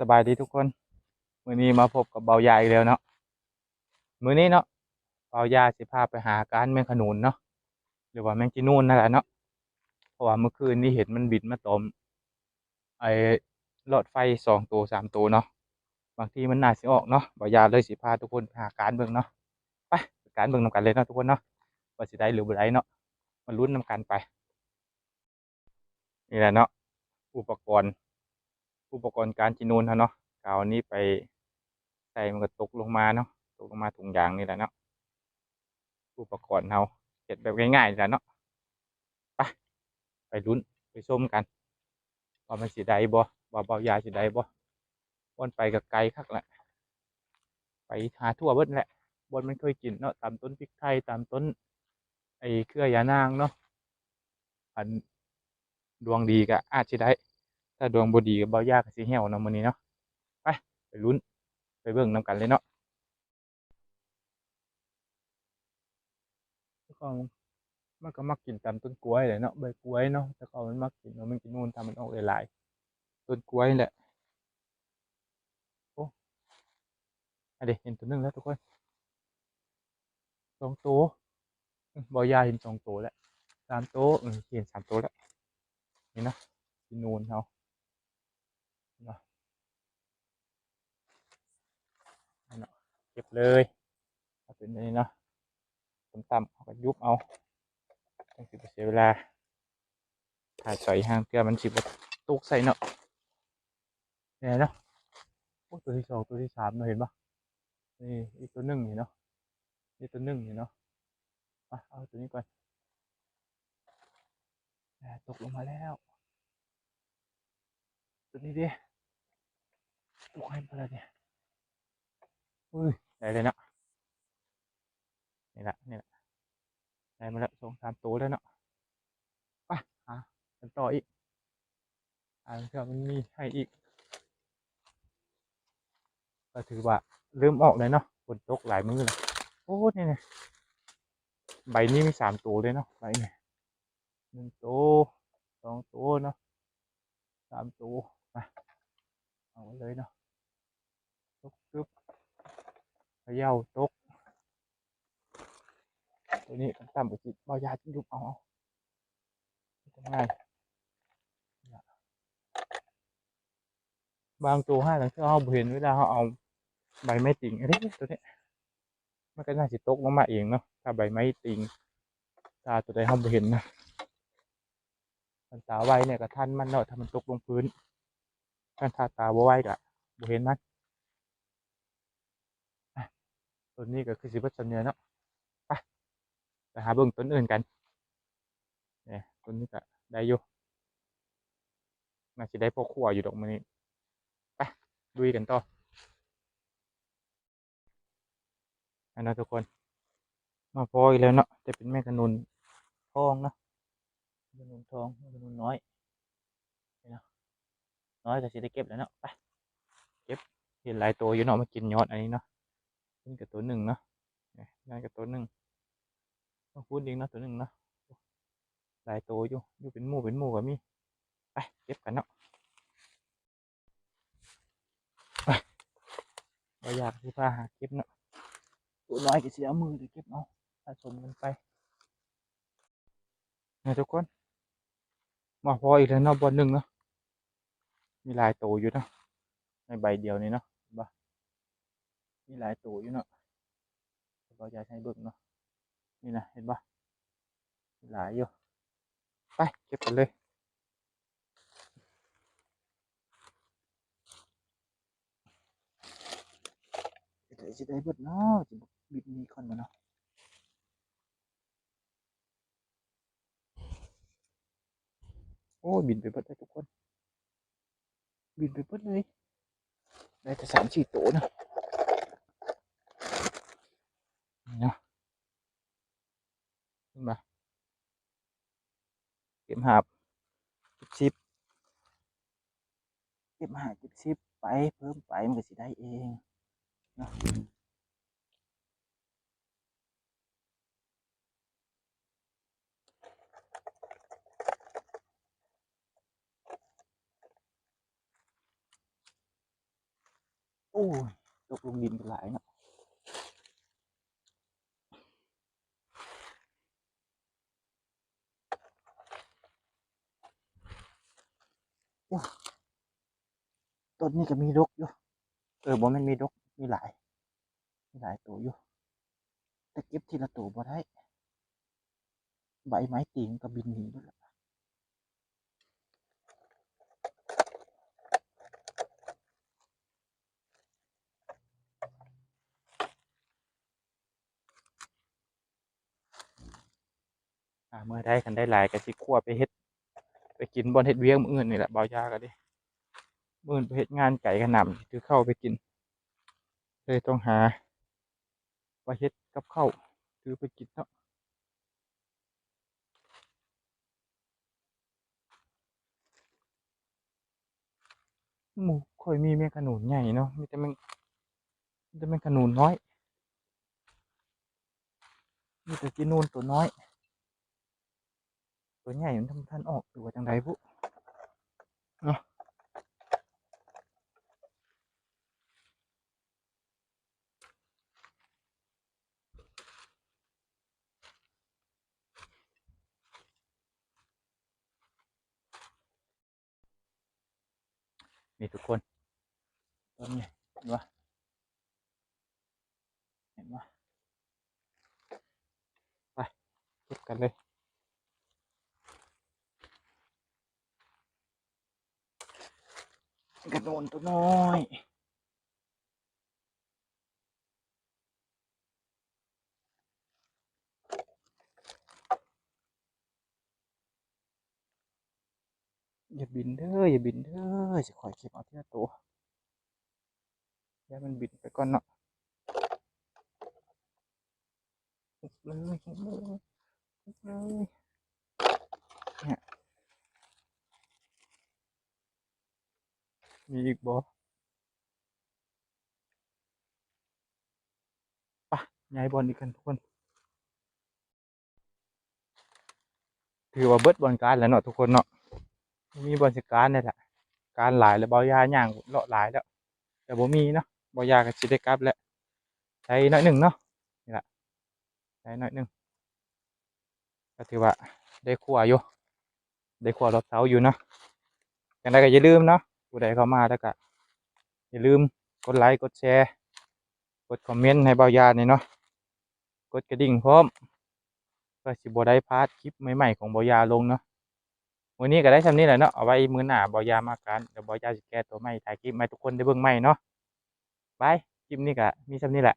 สบายดีทุกคนมื้อนี้มาพบกับเบายาอีกแล้วเนาะมื้อนี้เนาะเบายาสิพาไปหาการแมงขนุนเนาะหรือว่าแมงจีนูนนั่นแหละเนาะเพราะว่าเมื่อคืนนี้เห็นมันบินมาตอมไอ้หลอดไฟสองตัวสามตัวเนาะบางทีมันน่าสิออกเนาะเบายาเลยสิพาทุกคนไปหาการเบิ่งเนาะไปไปการเบิ่งนำกันเลยเนาะทุกคนเนาะว่าสิได้หรือบ่ได้เนาะมาลุ้นนำกันไปนี่แหละเนาะอุปกรณ์ อุปกรณ์การจีนูนเขาเนาะกเอาอันนี้ไปใส่มันก็ตกลงมาเนาะตกลงมาถุงยางนี่แหละเนาะอุปกรณ์เราเก็บแบบง่ายๆนี่แหละเนาะไปไปลุ้นไปชมกันว่ามันสิได้บ่ว่าเบายาสิได้บ่วนไปกับไกลคักแหละไปหาทั่วเบิดแหละบนมันเคยกินเนาะตามต้นพริกไทยตามต้น ไอ้เครือยานางเนาะอันดวงดีก็อาจสิได้ ถ้าดวงบดีก็บ,บ่ยากก็สิเหี่ยวเนาะมื้อนี้เนาะไปไปลุ้น ไปเบิ่งนำกันเลยเนาะแล้วก็มันก็มักกินตามต้นกล้วยแหละเนาะใบกล้วยเนาะแต่ก็มันมักกินเนาะมันกินนู่นทำมันออกหลายต้นกล้วยแหละโอ้อันนี้เห็นตัวหนึงแล้วทุกคนสองตัวอืมบ่ยาเห็นสองตัวแล้วสามตัวเออเห็นสามตัวแล้วนี่นะกินนูนเขา เนาะเนาะเก็บเลยเอาเป็นอันนี้เนาะต่ำๆเขาก็ยุบเอาต้องสิบเสียเวลาถ่ายใส่ห้างเพื่อมันสิบตุกใส่เนาะเนี่ยเนาะตัวที่สองตัวที่สามเนาะเห็นปะนี่อีกตัวหนึ่งนี่เนาะนี่ตัวหนึ่งนี่เนาะอะเอาตัวนี้ก่อนตกลงมาแล้ว ตัวนี้ดิ ตกให้มาแล้วเนี่ยอุ้ยได้เลยเนาะนี่แหละนี่แหละได้มาแล้วสองสามตัวแล้วเนาะไปหากันต่ออีกอ่าเผื่อมันมีให้อีกก็ถือว่าเริ่มออกเลยเนาะฝนตกหลายมื้อเลยโอ้นี่เนี่ยใบนี้มีสามตัวเลยเนาะใบเนี่ยหนึ่งตัวสองตัวเนาะสามตัวมา เอาเลยเนาะตกตึ๊บเขย่าตก ตัวนี้ต่ำกว่าจิตบายาจิ้งยุบเอาทำไงบางตัวห้าหลังเชื่อเขาเห็นเวลาเขาเอาใบไม้ติ่งอันนี้ตัวนี้มันก็น่าสิตกลงมาเองเนาะถ้าใบไม้ติ่งตาตัวใดเขาเห็นนะมันตาไวเนี่ยก็ทันมันเนาะถ้ามันตกลงพื้น ถ้าตาตาบ่ไวก็บ่เห็นมันตัวนี้ก็คือสิบเปอร์เนต์เนี่ยเนาะไปไปหาเบิ่งต้นอื่นกันเนี่ยต้นนี้ก็ได้อยู่น่าสิได้พอขั่วอยู่ดอกมันนี้ไปดุยกันต่ออันนั้นทุกคน มาพออีกแล้วเนาะจะเป็นแม่ขนุนทองเนาะแม่ขนุนทองแม่ขนุนน้อย น้อยก็สิได้เก็บแล้วเนาะไปเก็บเห็นหลายตัวอยู่เนาะมากินยอดอันนี้เนาะนี่กับตัวหนึ่งเนาะนี่นั่นกับตัวหนึ่งต้องพูดดีเนาะตัวหนึ่งเนาะหลายตัวอยู่อยู่เป็นหมู่เป็นหมู่ก็มีไปเก็บกันเนาะไปเราอยากที่พาหาเก็บเนาะตัวน้อยก็เสียมือเลยเก็บเอาผสมกันไปนี่ทุกคนมาพออีกแล้วเนาะบอลหนึ่งเนาะ มีหลายตัวอยู่เนาะในใบเดียวนี่เนาะเห็นบ่มีหลายตัวอยู่เนาะเราจะใช้เบิ่งเนาะนี่นะเห็นบ่มีหลายอยู่ไปเก็บกันเลยเดี๋ยวจะได้เบิดเนาะจะบิดมีคอนมาเนาะโอ้บินไปเบิดเลยทุกคน บินไปเบิดเลยได้แต่สามสี่ตัวนะนี่เนาะขึ้นมาเก็บหาบเก็บชิปเก็บหาบเก็บชิปไปเพิ่มไปมันก็สิได้เองเนาะ อ้ยตกลงดินไปหลายเนาะต้นนี้ก็มีดกอยู่ เออบ่แมันมีดก มีหลาย มีหลายตัวอยู่ แต่เก็บทีละตัวบ่ได้ ใบไม้ตีนก็บินหนีด้วอ่ เมื่อได้กันได้หลายก็สิคั่วไปเฮ็ด ไปกินบอนเฮ็ดเวียงมื้ออื่นนี่แหละเบายาก็ดิมื้ออื่นไปเฮ็ดงานไก่ขนำถือเข้าไปกิน เลยต้องหาว่าเฮ็ดกับข้าวถือไปกินเนาะหมูค่อยมีแมงขนุนใหญ่เนาะมีแต่แมงมีแต่แมงขนุนน้อยมีแต่กินนูนตัวน้อย ตัวใหญ่มันทำท่านออกหรือว่าจังไดพุเนาะนี่ทุกคนต้นนี้เห็นปะเห็นปะไปเก็บกันเลย กระโดนตัวน้อย อย่าบินเด้ออย่าบินเด้อจะคอยเก็บเอาทีละตัวอย่ามันบินไปก่อนเนาะหุบเลยหุบเลยหุบเลยเนี่ย มีอีกบ่ปะย้ายบอลอีกกันทุกคนถือว่าเบิดบอลการแล้วเนาะทุกคนเนาะมีบอลสการนี่แหละการหลายแล้วเบายาย่างเลาะหลายแล้ว แต่บ่มีเนาะเบายาก็สิได้กลับแล้วใช้น้อยหนึ่งเนาะนี่แหละใช้น้อยหนึ่งก็ถือว่าได้ขัวอยู่ได้ขัวรถเสาอยู่เนาะอย่างไรก็อย่าลืมเนาะ ผู้ใดเข้ามาแล้วก็อย่าลืมกดไลค์กดแชร์ กดคอมเมนต์ให้เบายานี่เนาะกดกระดิ่งพร้อมเพื่อสิบได้พาร์ทคลิปใหม่ๆของเบายาลงเนาะวันนี้ก็ได้ทำนี้แหละเนาะเอาไว้มือหน้าบ่ยามากันเดี๋ยวบ่ยาจะแก้ตัวใหม่ถ่ายคลิปใหม่ทุกคนได้เบิ่งใหม่เนาะบายคลิปนี้ก็มีทำนี้แหละ